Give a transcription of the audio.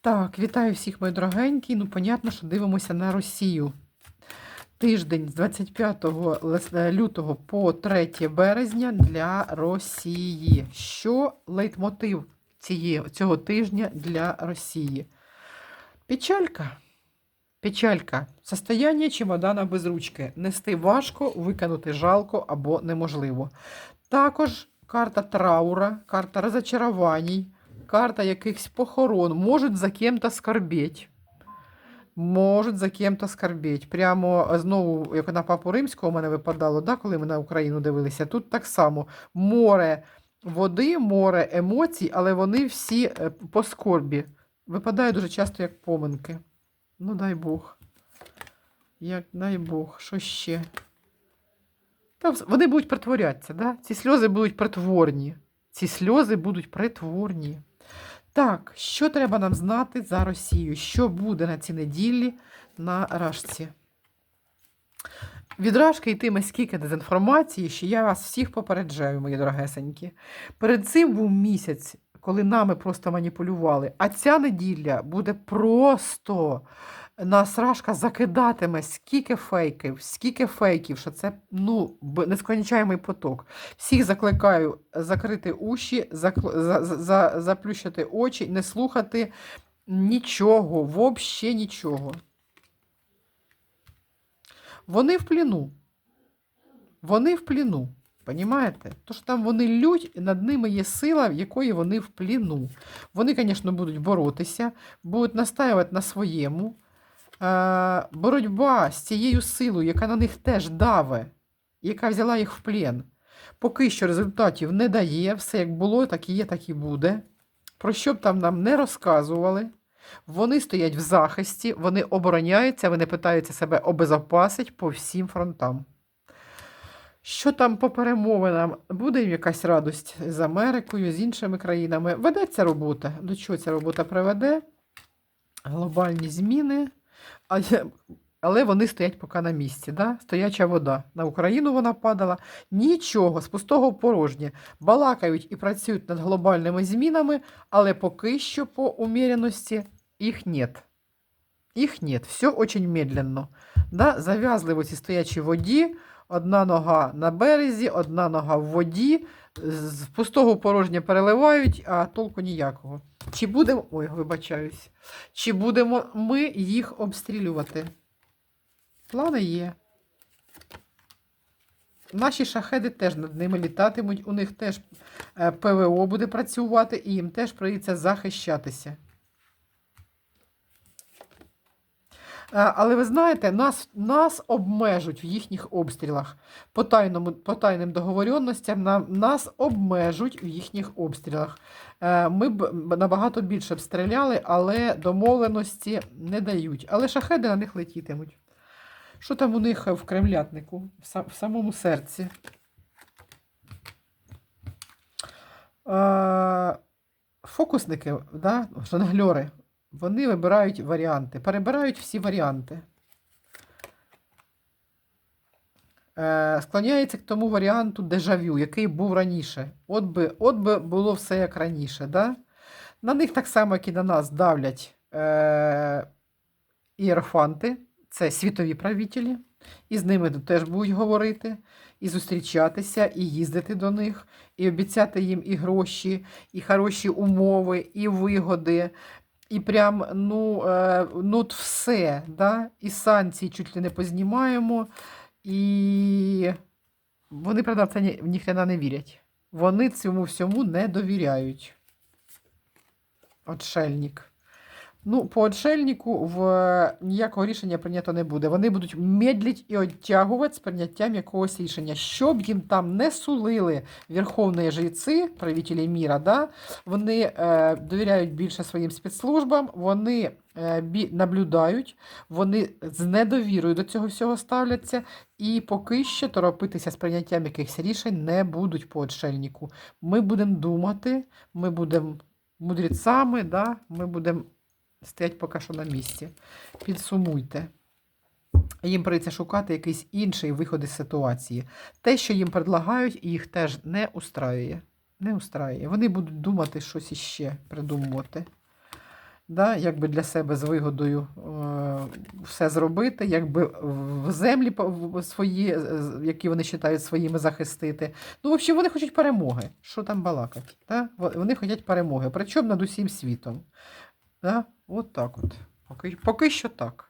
Так, вітаю всіх, мої дорогенькі. Ну, понятно, що дивимося на Росію. Тиждень з 25 е, лютого по 3 березня для Росії. Що лейтмотив цієї, цього тижня для Росії? Печалька. Печалька. Состояння чемодана без ручки. Нести важко, викинути жалко або неможливо. Також карта траура, карта розочарувань, карта якихось похорон. Можуть за кем-то скорбеть. Можуть за кем-то скорбеть. Прямо е, знову, як на папу римського у мене випадало, да, коли ми на Україну дивилися. Тут так само море води, море емоцій, але вони всі е, по скорбі. Випадають дуже часто як поминки. Ну, дай Бог. Як дай Бог, що ще? Та вони будуть притворятися, да? Ці сльози будуть притворні. Ці сльози будуть притворні. Так, що треба нам знати за Росію? Що буде на цій неділі на Рашці? Від Рашки йтиме скільки дезінформації, що я вас всіх попереджаю, мої дорогесенькі. Перед цим був місяць, коли нами просто маніпулювали. А ця неділя буде просто нас Рашка закидатиме скільки фейків, скільки фейків, що це ну, нескончаємий поток. Всіх закликаю закрити уші, закл- за, за, за, заплющити очі, не слухати нічого, взагалі нічого. Вони в пліну. Вони в пліну. Понімаєте? Тож там вони лють, над ними є сила, в якої вони в пліну. Вони, звісно, будуть боротися, будуть настаювати на своєму. Е, боротьба з цією силою, яка на них теж даве, яка взяла їх в плен, поки що результатів не дає. Все як було, так і є, так і буде. Про що б там нам не розказували. Вони стоять в захисті, вони обороняються, вони питаються себе обезопасити по всім фронтам. Що там по перемовинам? Буде їм якась радость з Америкою, з іншими країнами? Ведеться робота. До чого ця робота приведе? Глобальні зміни. Але, але вони стоять поки на місці. Да? Стояча вода. На Україну вона падала. Нічого, з пустого порожнє. Балакають і працюють над глобальними змінами, але поки що по уміряності їх нет. Їх нет. Все очень медленно. Да? Зав'язли в оцій стоячій воді. Одна нога на березі, одна нога в воді, з пустого порожнє переливають, а толку ніякого. Чи будемо. Ой, вибачаюсь. Чи будемо ми їх обстрілювати? Плани є. Наші шахеди теж над ними літатимуть, у них теж е, ПВО буде працювати, і їм теж прийдеться захищатися. Е, Але ви знаєте, нас, нас обмежуть в їхніх обстрілах. По, тайному, по тайним договоренностям нам, нас обмежуть в їхніх обстрілах. Е, Ми б набагато більше б стріляли, але домовленості не дають. Але шахеди на них летітимуть. Що там у них в кремлятнику, в самому серці? Е, Фокусники, да, жонгльори, вони вибирають варіанти, перебирають всі варіанти. Е, склоняється к тому варіанту дежавю, який був раніше. От би, от би було все як раніше. Да? На них так само, як і на нас, давлять е, ієрофанти, це світові правителі, і з ними теж будуть говорити, і зустрічатися, і їздити до них, і обіцяти їм і гроші, і хороші умови, і вигоди. І прям, ну, е, ну все, да? і санкції чуть ли не познімаємо, і вони, правда, в це ні, ніхрена не вірять. Вони цьому всьому не довіряють. Отшельник. Ну, по отшельнику в ніякого рішення прийнято не буде. Вони будуть медлить і оттягувати з прийняттям якогось рішення. Щоб їм там не сулили верховні жреці, правителі міра, да? вони е, довіряють більше своїм спецслужбам, вони е, бі, наблюдають, вони з недовірою до цього всього ставляться, і поки що торопитися з прийняттям якихось рішень не будуть по отшельнику. Ми будемо думати, ми будемо мудрецами, да? ми будемо стоять поки що на місці. Підсумуйте. Їм прийдеться шукати якийсь інший виход із ситуації. Те, що їм предлагають, їх теж не устраює. Не устраює. Вони будуть думати щось іще придумувати. да, якби для себе з вигодою е, все зробити, якби в землі свої, які вони вважають своїми захистити. Ну, в общем, вони хочуть перемоги. Що там балакати? Да? Вони хочуть перемоги, причому над усім світом. Да? От так от. Поки, поки що так.